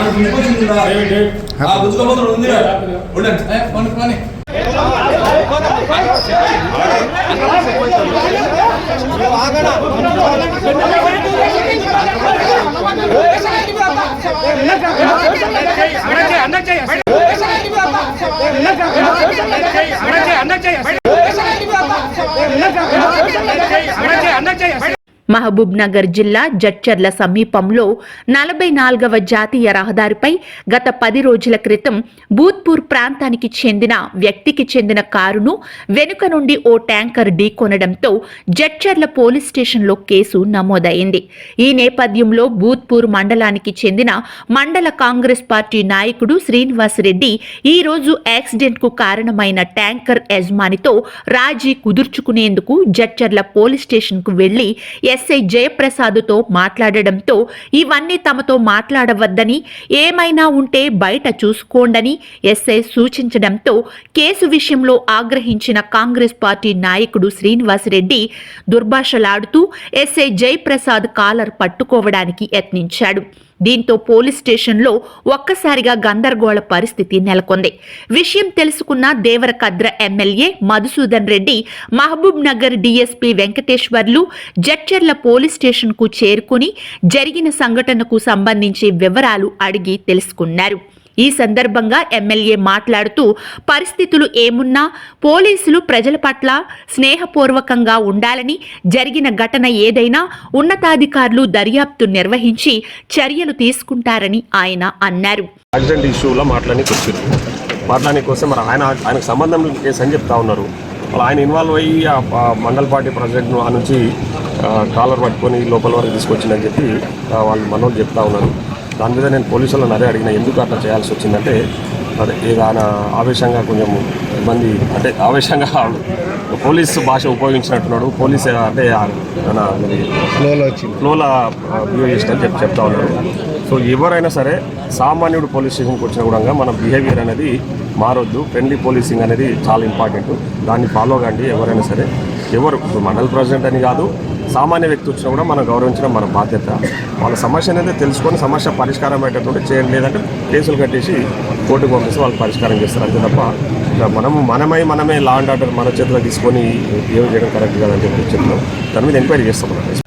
నాకు గుర్తుకొచ్చిందా? ఆ గుర్తుకోపోతున్నాడు ఉంది ఉండండి. పోనీ, పోనీ. మహబూబ్ నగర్ జిల్లా జడ్చర్ల సమీపంలో నలభై నాలుగవ జాతీయ రహదారిపై గత పది రోజుల క్రితం బూత్పూర్ ప్రాంతానికి చెందిన వ్యక్తికి చెందిన కారును వెనుక నుండి ఓ ట్యాంకర్ ఢీకొనడంతో జడ్చర్ల పోలీస్ స్టేషన్లో కేసు నమోదైంది. ఈ నేపథ్యంలో బూత్పూర్ మండలానికి చెందిన మండల కాంగ్రెస్ పార్టీ నాయకుడు శ్రీనివాసరెడ్డి ఈ రోజు యాక్సిడెంట్కు కారణమైన ట్యాంకర్ యజమానితో రాజీ కుదుర్చుకునేందుకు జడ్చర్ల పోలీస్ స్టేషన్కు వెళ్ళి ఎస్ఐ జయప్రసాద్తో మాట్లాడడంతో ఇవన్నీ తమతో మాట్లాడవద్దని ఏమైనా ఉంటే బయట చూసుకోండని ఎస్ఐ సూచించడంతో కేసు విషయంలో ఆగ్రహించిన కాంగ్రెస్ పార్టీ నాయకుడు శ్రీనివాసరెడ్డి దుర్భాషలాడుతూ ఎస్ఐ జయప్రసాద్ కాలర్ పట్టుకోవడానికి యత్నించాడు. దీంతో పోలీస్ స్టేషన్లో ఒక్కసారిగా గందరగోళ పరిస్థితి నెలకొంది. విషయం తెలుసుకున్న Devarakadra MLA Madhusudan Reddy Mahabub Nagar DSP Venkateswarlu Jadcherla police స్టేషన్కు చేరుకుని జరిగిన సంఘటనకు సంబంధించి వివరాలు అడిగి తెలుసుకున్నారు. ఈ సందర్భంగా ఎమ్మెల్యే మాట్లాడుతూ పరిస్థితులు ఏమున్నా పోలీసులు ప్రజల పట్ల స్నేహపూర్వకంగా ఉండాలని జరిగిన ఘటన ఏదైనా ఉన్నతాధికారులు దర్యాప్తు నిర్వహించి చర్యలు తీసుకుంటారని ఆయన అన్నారు. యాక్సిడెంట్ ఇష్యూలో మాట్లాడానికి వచ్చారు మాట్లాడానికి వస్తే మరి ఆయన ఆయనకు సంబంధం కేసు అని చెప్తా ఉన్నారు. ఆయన ఇన్వాల్వ్ అయ్యి ఆ మండల్ పార్టీ ప్రెసిడెంట్ను ఆ నుంచి కాలర్ పట్టుకొని లోపల వరకు తీసుకొచ్చిందని చెప్పి వాళ్ళు మనోళ్ళు చెప్తా ఉన్నారు. దాని మీద నేను పోలీసులను అదే అడిగిన ఎందుకు అట్లా చేయాల్సి వచ్చిందంటే అదే ఆయన ఆవేశంగా కొంచెం ఇబ్బంది అంటే ఆవేశంగా పోలీస్ భాష ఉపయోగించినట్టున్నాడు. పోలీస్ అంటే ఫ్లోలో బిహేవ్ చేసినని చెప్పి చెప్తా ఉన్నారు. సో ఎవరైనా సరే సామాన్యుడు పోలీస్ స్టేషన్కి వచ్చిన కూడా మన బిహేవియర్ అనేది మారొద్దు. ఫ్రెండ్లీ పోలీసింగ్ అనేది చాలా ఇంపార్టెంట్. దాన్ని ఫాలో కండి ఎవరైనా సరే. ఎవరు ఇప్పుడు మండల్ ప్రెసిడెంట్ అని కాదు సామాన్య వ్యక్తి వచ్చినా కూడా మనం గౌరవించడం మన బాధ్యత వాళ్ళ సమస్య అనేది తెలుసుకొని సమస్య పరిష్కారం అయ్యేటటువంటి చేయండి లేదంటే కేసులు కట్టేసి కోర్టుకు పంపిస్తే వాళ్ళు పరిష్కారం చేస్తారు అంతే తప్ప మనము మనమై మనమే లా అండ్ ఆర్డర్ మన చేతిలో తీసుకొని బిహేవ్ చేయడం కరెక్ట్ కాదని చెప్పి చెప్తున్నాం దాని మీద ఎంక్వైరీ చేస్తాం మనం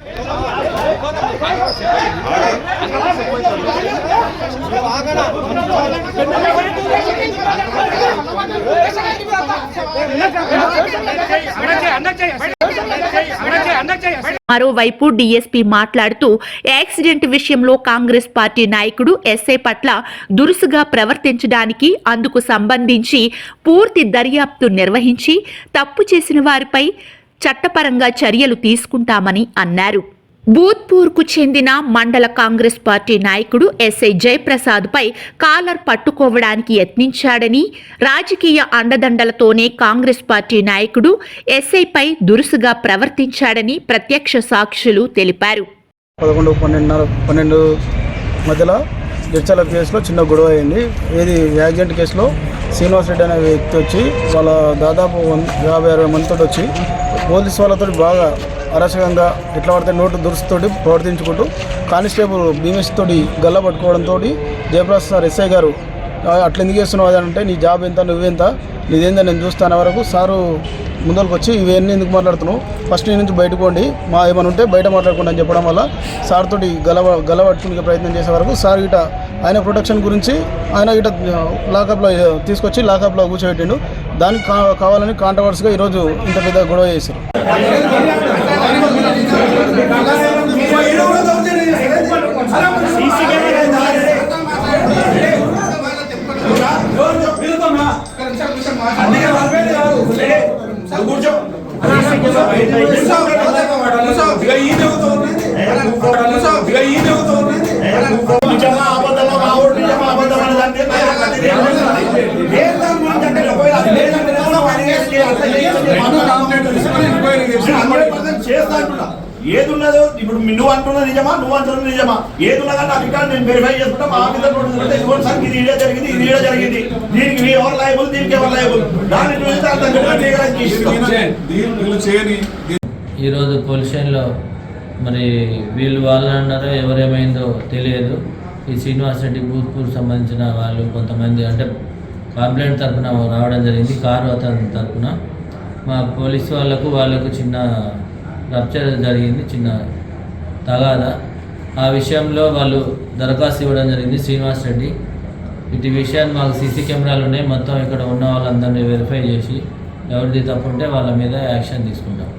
మరోవైపు డీఎస్పీ మాట్లాడుతూ యాక్సిడెంట్ విషయంలో కాంగ్రెస్ పార్టీ నాయకుడు ఎస్ఐ పట్ల దురుసుగా ప్రవర్తించడానికి అందుకు సంబంధించి పూర్తి దర్యాప్తు నిర్వహించి తప్పు చేసిన వారిపై చట్టపరంగా చర్యలు తీసుకుంటామని అన్నారు. భూత్పూర్కు చెందిన మండల కాంగ్రెస్ పార్టీ నాయకుడు ఎస్ఐ జయప్రసాద్పై కాలర్ పట్టుకోవడానికి యత్నించాడని రాజకీయ అండదండలతోనే కాంగ్రెస్ పార్టీ నాయకుడు ఎస్ఐపై దురుసుగా ప్రవర్తించాడని ప్రత్యక్ష సాక్షులు తెలిపారు. పదకొండు పన్నెండున్నర పన్నెండు మధ్యలో జడ్చల కేసులో చిన్న గొడవ అయింది. ఏది యాక్సిడెంట్ కేసులో శ్రీనివాస్ రెడ్డి అనే వ్యక్తి వచ్చి వాళ్ళ దాదాపు యాభై అరవై మందితో వచ్చి పోలీస్ వాళ్ళతో బాగా అరాచకంగా ఎట్లా పడితే నోటు దురుసుతోటి ప్రవర్తించుకుంటూ కానిస్టేబుల్ భీమేష్ తోటి గల్ల పట్టుకోవడంతో జయప్రసాద్ సార్ ఎస్ఐ గారు అట్లా ఎందుకు చేస్తున్నావు అది? అంటే నీ జాబ్ ఎంత నువ్వెంత నీదేందో? నేను చూస్తాను వరకు సారు ముందరకు వచ్చి ఇవన్నీ ఎందుకు మాట్లాడుతున్నావు? ఫస్ట్ నీ నుంచి బయటకోండి మా ఏమైనా ఉంటే బయట మాట్లాడుకోండి అని చెప్పడం వల్ల సార్ తోటి గలవ గలవట్టుకునే ప్రయత్నం చేసే వరకు సార్ ఇట ఆయన ప్రొటెక్షన్ గురించి ఆయన ఇట లాకప్లో తీసుకొచ్చి లాకప్లో కూర్చోబెట్టిండు. దానికి కావాలని కాంట్రవర్స్గా ఈరోజు ఇంత పెద్ద గొడవ చేశారు నిజమా అబద్ధమా మా ఊరు నిజమా అబద్ధం అనే దాన్ని లేదు అంటే లేదంటే చేస్తా అంటున్నా ఏది ఉన్నదో ఇప్పుడు నువ్వు అంటున్నది నిజమా? నువ్వు అంటున్నది నిజమా? ఏది ఉన్నదని నాకు ఇక్కడ నేను వెరిఫై చేసుకుంటా మా ఆఫీసర్ నోటీస్ సార్ ఇది ఇదే జరిగింది ఇది ఇదే జరిగింది. దీనికి మీ ఎవరు లైబుల్ దీనికి ఎవరు లైబుల్ దాన్ని చూస్తే అంత ఈరోజు పోలీస్ స్టేషన్లో మరి వీళ్ళు వాళ్ళు అన్నారో ఎవరేమైందో తెలియదు. ఈ శ్రీనివాస్ రెడ్డి భూత్పూర్ సంబంధించిన వాళ్ళు కొంతమంది అంటే కంప్లైంట్ తరపున రావడం జరిగింది కారు అతని తరపున. మా పోలీసు వాళ్ళకు వాళ్ళకు చిన్న రప్చర్ జరిగింది చిన్న తగాదా. ఆ విషయంలో వాళ్ళు దరఖాస్తు ఇవ్వడం జరిగింది శ్రీనివాస్ రెడ్డి. ఇటు విషయాన్ని మాకు సీసీ కెమెరాలు ఉన్నాయి. మొత్తం ఇక్కడ ఉన్న వాళ్ళందరినీ వెరిఫై చేసి ఎవరిది తప్పు ఉంటే వాళ్ళ మీద యాక్షన్ తీసుకుంటాం.